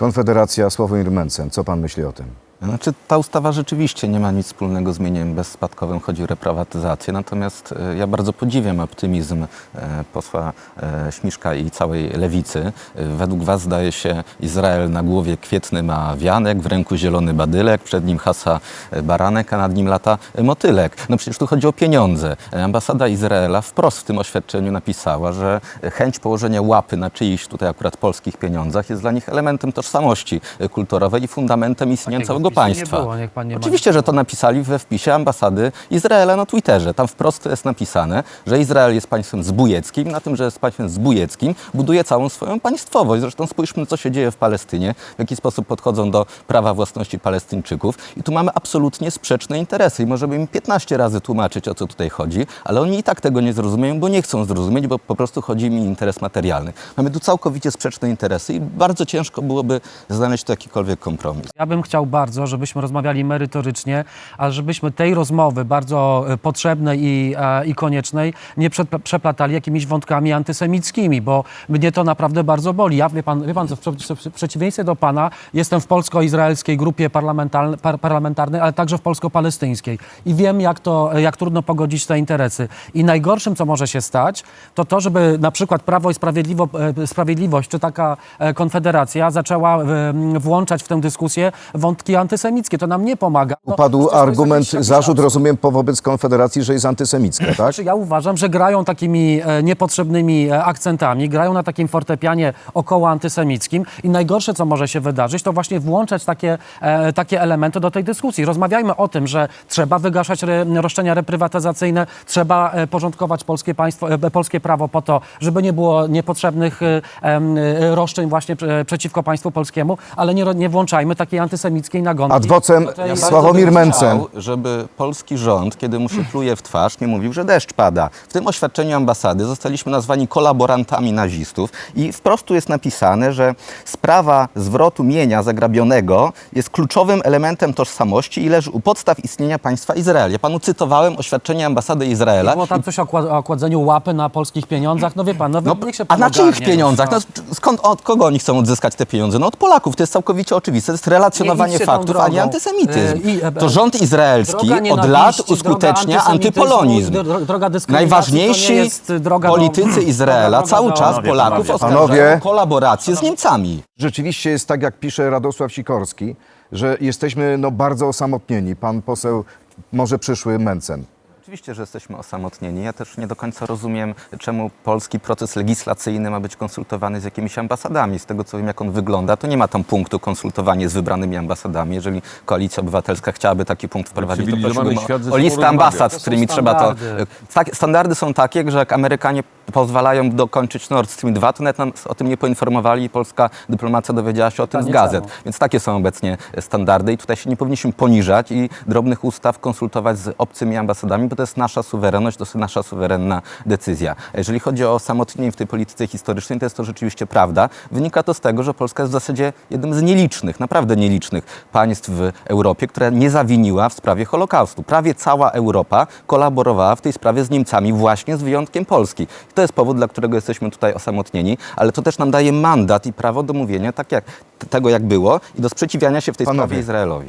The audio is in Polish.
Konfederacja Sławomir Mencen. Co pan myśli o tym? Znaczy, ta ustawa rzeczywiście nie ma nic wspólnego z mieniem bezspadkowym, chodzi o reprywatyzację. Natomiast e, ja bardzo podziwiam optymizm e, posła e, Śmiszka i całej lewicy. Według was zdaje się Izrael na głowie kwietny ma wianek, w ręku zielony badylek, przed nim hasa baranek, a nad nim lata motylek. No przecież tu chodzi o pieniądze. Ambasada Izraela wprost w tym oświadczeniu napisała, że chęć położenia łapy na czyichś tutaj akurat polskich pieniądzach jest dla nich elementem tożsamości kulturowej i fundamentem istnienia Takiego całego wpisu nie państwa. było, niech pan nie Oczywiście, że to napisali we wpisie ambasady Izraela na Twitterze. Tam wprost jest napisane, że Izrael jest państwem zbójeckim, na tym, że jest państwem zbójeckim, buduje całą swoją państwowość. Zresztą spójrzmy, co się dzieje w Palestynie, w jaki sposób podchodzą do prawa własności Palestyńczyków. I tu mamy absolutnie sprzeczne interesy i możemy im 15 razy tłumaczyć, o co tutaj chodzi, ale oni i tak tego nie zrozumieją, bo nie chcą zrozumieć, bo po prostu chodzi im o interes materialny. Mamy tu całkowicie sprzeczne interesy i bardzo ciężko byłoby znaleźć tu jakikolwiek kompromis. Ja bym chciał bardzo, żebyśmy rozmawiali merytorycznie, a żebyśmy tej rozmowy bardzo e, potrzebnej i, e, i koniecznej nie przeplatali jakimiś wątkami antysemickimi, bo mnie to naprawdę bardzo boli. Ja, wie pan, wie pan w, prze- w przeciwieństwie do pana, jestem w polsko-izraelskiej grupie parlamentarnej, par, parlamentarnej, ale także w polsko-palestyńskiej i wiem, jak to, jak trudno pogodzić te interesy. I najgorszym, co może się stać, to to, żeby na przykład Prawo i e, Sprawiedliwość, czy taka konfederacja zaczęła włączać w tę dyskusję wątki antysemickie. To nam nie pomaga. No, Upadł przecież to jest argument, jakiś zarzut, rozumiem, po wobec Konfederacji, że jest antysemicka, tak? Znaczy, ja uważam, że grają takimi e, niepotrzebnymi e, akcentami, grają na takim fortepianie około antysemickim i najgorsze, co może się wydarzyć, to właśnie włączać takie, e, takie elementy do tej dyskusji. Rozmawiajmy o tym, że trzeba wygaszać re, roszczenia reprywatyzacyjne, trzeba e, porządkować polskie, państwo, e, polskie prawo po to, żeby nie było niepotrzebnych e, em, e, roszczeń właśnie e, przeciwko państwu polskiemu, ale nie, ro- nie włączajmy takiej antysemickiej nagonki. Ad vocem Do tej- Ja Sławomir bym Mencen. Chciał, żeby polski rząd, kiedy mu się pluje w twarz, nie mówił, że deszcz pada. W tym oświadczeniu ambasady zostaliśmy nazwani kolaborantami nazistów i wprost tu jest napisane, że sprawa zwrotu mienia zagrabionego jest kluczowym elementem tożsamości i leży u podstaw istnienia państwa Izrael. Ja panu cytowałem oświadczenie ambasady Izraela. Było tam coś o, kła- o kładzeniu łapy na polskich pieniądzach. No wie pan, no, No, niech się a pan na czyich ogarnie już, pieniądzach? no. No, skąd, od kogo oni chcą odzyskać te pieniądze? No od Polaków. To jest całkowicie oczywiste. To jest relacjonowanie Nie tą faktów, antysemityzm. E, i- e, To rząd izraelski od lat uskutecznia antypolonizm. dro- droga Najważniejsi droga do- politycy Izraela droga cały do- czas Panowie, Polaków panowie. oskarżają Panowie. o kolaborację z Niemcami. Rzeczywiście jest tak, jak pisze Radosław Sikorski, że jesteśmy no, bardzo osamotnieni. Pan poseł, może przyszły Mencen. Oczywiście, że jesteśmy osamotnieni. Ja też nie do końca rozumiem, czemu polski proces legislacyjny ma być konsultowany z jakimiś ambasadami. Z tego co wiem, jak on wygląda, to nie ma tam punktu konsultowanie z wybranymi ambasadami. Jeżeli Koalicja Obywatelska chciałaby taki punkt wprowadzić, to ze o, o listę ambasad, z którymi trzeba to... standardy. Tak, standardy są takie, że jak Amerykanie pozwalają dokończyć Nord Stream 2, to nawet nas o tym nie poinformowali i polska dyplomacja dowiedziała się o tym z gazet. Więc takie są obecnie standardy i tutaj się nie powinniśmy poniżać i drobnych ustaw konsultować z obcymi ambasadami, bo to jest nasza suwerenność, to jest nasza suwerenna decyzja. Jeżeli chodzi o osamotnienie w tej polityce historycznej, to jest to rzeczywiście prawda. Wynika to z tego, że Polska jest w zasadzie jednym z nielicznych, naprawdę nielicznych państw w Europie, która nie zawiniła w sprawie Holokaustu. Prawie cała Europa kolaborowała w tej sprawie z Niemcami, właśnie z wyjątkiem Polski. I to jest powód, dla którego jesteśmy tutaj osamotnieni, ale to też nam daje mandat i prawo do mówienia tak jak, tego, jak było i do sprzeciwiania się w tej Panowie. sprawie Izraelowi.